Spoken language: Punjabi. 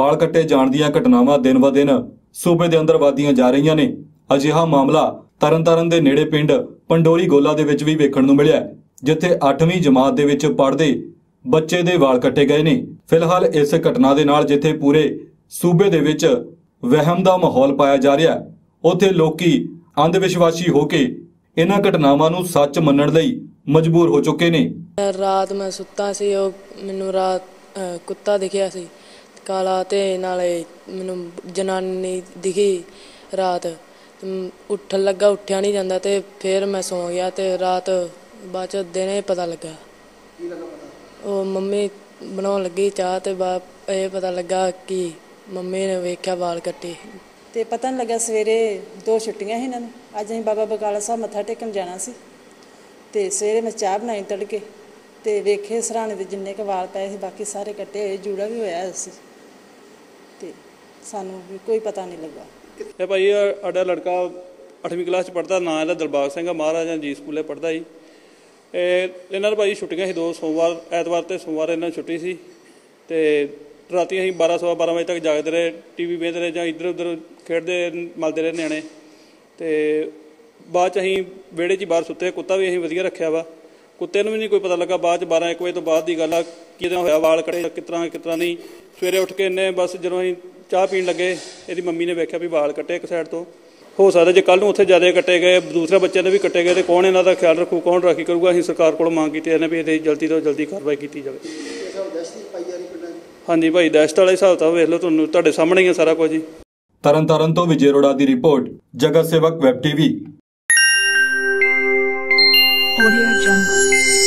ਵਾਲ ਕੱਟੇ ਜਾਣ ਦੀਆਂ ਘਟਨਾਵਾਂ ਦਿਨ-ਬ-ਦਿਨ ਸੂਬੇ ਦੇ ਅੰਦਰ ਵਧਦੀਆਂ ਜਾ ਰਹੀਆਂ ਨੇ। ਅਜਿਹਾ ਮਾਮਲਾ ਤਰਨਤਾਰਨ ਦੇ ਨੇੜੇ ਪਿੰਡ ਪੰਡੋਰੀ ਗੋਲਾ ਦੇ ਵਿੱਚ ਵੀ ਵੇਖਣ ਨੂੰ ਮਿਲਿਆ ਜਿੱਥੇ 8ਵੀਂ ਜਮਾਤ ਦੇ ਵਿੱਚ ਪੜ੍ਹਦੇ ਬੱਚੇ ਦੇ ਵਾਲ ਕੱਟੇ ਗਏ ਨੇ। ਫਿਲਹਾਲ ਇਸ ਘਟਨਾ ਦੇ ਨਾਲ ਜਿੱਥੇ ਪੂਰੇ ਸੂਬੇ ਦੇ ਵਿੱਚ ਵਹਿਮ ਦਾ ਮਾਹੌਲ ਪਾਇਆ ਜਾ ਰਿਹਾ ਹੈ, ਉੱਥੇ ਲੋਕੀ ਅੰਧ ਵਿਸ਼ਵਾਸੀ ਹੋ ਕੇ ਇਹਨਾਂ ਘਟਨਾਵਾਂ ਨੂੰ ਸੱਚ ਮੰਨਣ ਲਈ ਮਜਬੂਰ ਹੋ ਚੁੱਕੇ ਨੇ। ਰਾਤ ਮੈਂ ਸੁੱਤਾ ਸੀ, ਉਹ ਮੈਨੂੰ ਰਾਤ ਕੁੱਤਾ ਦਿਖਿਆ ਸੀ। ਕਾਲਾ ਤੇ ਨਾਲੇ ਮੈਨੂੰ ਜਨਾਨੀ ਦਿਖੀ ਰਾਤ। ਉੱਠਣ ਲੱਗਾ ਉੱਠਿਆ ਨਹੀਂ ਜਾਂਦਾ ਤੇ ਫਿਰ ਮੈਂ ਸੌਂ ਗਿਆ ਤੇ ਰਾਤ ਬਾਅਦ ਚ ਦਿਨੇ ਪਤਾ ਲੱਗਾ। ਉਹ ਮੰਮੀ ਬਣਾਉਣ ਲੱਗੀ ਚਾਹ ਤੇ ਬਾਅਦ ਇਹ ਪਤਾ ਲੱਗਾ ਕਿ ਮੰਮੀ ਨੇ ਵੇਖਿਆ ਵਾਲ ਕੱਟੇ। ਤੇ ਪਤਾ ਨਹੀਂ ਲੱਗਾ ਸਵੇਰੇ ਦੋ ਛੁੱਟੀਆਂ ਸੀ ਇਹਨਾਂ ਨੂੰ। ਅੱਜ ਅਸੀਂ ਬਾਬਾ ਬਕਾਲਾ ਸਾਹਿਬ ਮੱਥਾ ਟੇਕਣ ਜਾਣਾ ਸੀ। ਤੇ ਸਵੇਰੇ ਮੈਂ ਚਾਹ ਬਣਾਈ ਤੜਕੇ ਤੇ ਵੇਖੇ ਸਰਾਣੇ ਦੇ ਜਿੰਨੇ ਕੁ ਵਾਲ ਪਏ ਸੀ ਬਾਕੀ ਸਾਰੇ ਕੱਟੇ ਹੋਏ ਜੂੜਾ ਵੀ ਹੋਇਆ ਸੀ। ਤੇ ਸਾਨੂੰ ਵੀ ਕੋਈ ਪਤਾ ਨਹੀਂ ਲੱਗਾ। ਇਹ ਭਾਈ, ਇਹ ਸਾਡਾ ਲੜਕਾ 8ਵੀਂ ਕਲਾਸ ਚ ਪੜਦਾ ਨਾਂ ਇਹਦਾ ਦਿਲਬਾਗ ਸਿੰਘ ਆ, ਮਹਾਰਾਜਾ ਜੀ ਸਕੂਲੇ ਪੜਦਾ ਜੀ। ਇਹ ਇਹਨਾਂ ਦਾ ਭਾਈ ਛੁੱਟੀਆਂ ਸੀ, ਦੋ ਸੋਮਵਾਰ, ਐਤਵਾਰ ਤੇ ਸੋਮਵਾਰ ਇਹਨਾਂ ਨੂੰ ਛੁੱਟੀ ਸੀ। ਤੇ ਰਾਤੀ ਅਸੀਂ 12 ਸਵਾ 12 ਵਜੇ ਤੱਕ ਜਾਗਦੇ ਰਹੇ, ਟੀਵੀ ਵੇਖਦੇ ਰਹੇ ਜਾਂ ਇੱਧਰ ਉੱਧਰ ਖੇਡਦੇ ਮਲਦੇ ਰਹੇ ਨਿਆਣੇ। ਤੇ ਬਾਅਦ ਚ ਅਸੀਂ ਵਿਹੜੇ 'ਚ ਹੀ ਬਾਹਰ ਸੁੱਤੇ, ਕੁੱਤਾ ਵੀ ਅਸੀਂ ਵਧੀਆ ਰੱਖਿਆ ਵਾ। ਕੁੱਤੇ ਨੂੰ ਵੀ ਨਹੀਂ ਕੋਈ ਪਤਾ ਲੱਗਾ, ਬਾਅਦ ਚ 12 1 ਵਜੇ ਤੋਂ ਬਾਅਦ ਦੀ ਗੱਲ ਆ ਕਿਦਾਂ ਹੋਇਆ, ਵਾਲ ਕੱਟੇ ਕਿਸ ਤਰ੍ਹਾਂ ਨਹੀਂ। ਸਵੇਰੇ ਉੱਠ ਕੇ ਇਹਨੇ ਬਸ ਜਦੋਂ ਅਸੀਂ ਚਾਹ ਪੀਣ ਲੱਗੇ, ਇਹਦੀ ਮੰਮੀ ਨੇ ਵੇਖਿਆ ਵੀ ਵਾਲ ਕੱਟੇ ਇੱਕ ਸਾਈਡ ਤੋਂ। ਹੋ ਸਕਦਾ ਜੇ ਕੱਲ ਨੂੰ ਉੱਥੇ ਜ਼ਿਆਦਾ ਕੱਟੇ ਗਏ, ਦੂਸਰੇ ਬੱਚਿਆਂ ਦੇ ਵੀ ਕੱਟੇ ਗਏ, ਤੇ ਕੌਣ ਇਹਨਾਂ ਦਾ ਖਿਆਲ ਰੱਖੂ, ਕੌਣ ਰਾਖੀ ਕਰੂਗਾ? ਅਸੀਂ ਸਰਕਾਰ ਕੋਲ ਮੰਗ ਕੀਤੀ, ਇਹਨੇ ਵੀ ਇਹਦੀ ਜਲਦੀ ਤੋਂ ਜਲਦੀ ਕਾਰਵਾਈ ਕੀਤੀ ਜਾਵੇ। ਹਾਂਜੀ ਭਾਈ, ਦਹਿਸ਼ਤ ਵਾਲੇ ਹਿਸਾਬ ਤਾਂ ਵੇਖ ਲਓ ਤੁਹਾਨੂੰ, ਤੁਹਾਡੇ ਸਾਹਮਣੇ ਹੀ ਆ ਸਾਰਾ ਕੁਝ ਜੀ ਤਰਨਤਾਰਨ ਤੋਂ ਵਿਜੇ ਰੋੜਾ ਦੀ report, Jagat Sewak web TV. What do you have, Jungle?